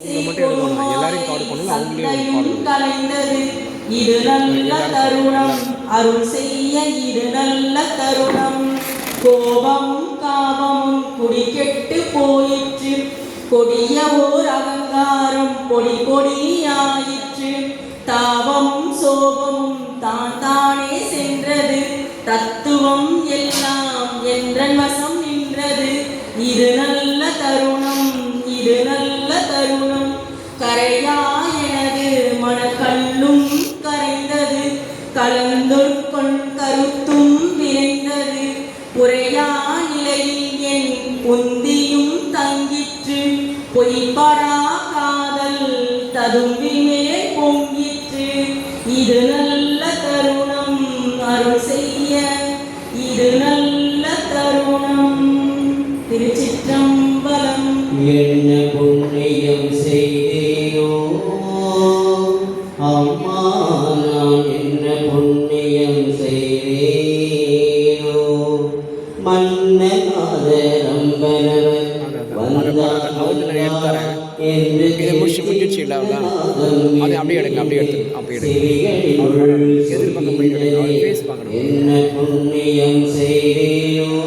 உங்களை மட்டும் எடுக்கணும் எல்லாரையும் கார்டு பண்ணுங்க. அவங்களே ஒரு கலைந்தது. இது நல்ல தருணம். அருள் செய்ய இது நல்ல தருணம். கோபம் காமமும் குடிகெட்டு போயிற்று. கொடிய ஓர் அகங்காரம் பொடி பொடியாயிற்று தாபமும் சோபமும் தான் தானே சென்றது. தத்துவம் எல்லாம் என்றன் வசம் நின்றது. இது நல்ல தருணம். இது நல்ல கருணம் கரையா எனது மனக்கல்லும் கரைந்தது கலந்தொற்கொண் கருத்தும் விரைந்தது உரையா நிலையில் என் பொந்தியும் தங்கிற்று பொய்பரா காதல் ததும்பிலே பொங்கிற்று. இது நல்ல தருணம் அருள் செய்ய இது நல்ல தருணம் திருச்சிற்றம்பலம். என்ன அம்மா நான் என்ன புண்ணியம் செய்தேனோ மன்னனாத ரம்பனவர் வந்தார் என்று அப்படியே எடுங்க அப்படியே எடுத்து அப்படியே எடுங்க என்ன புண்ணியம் செய்தேனோ.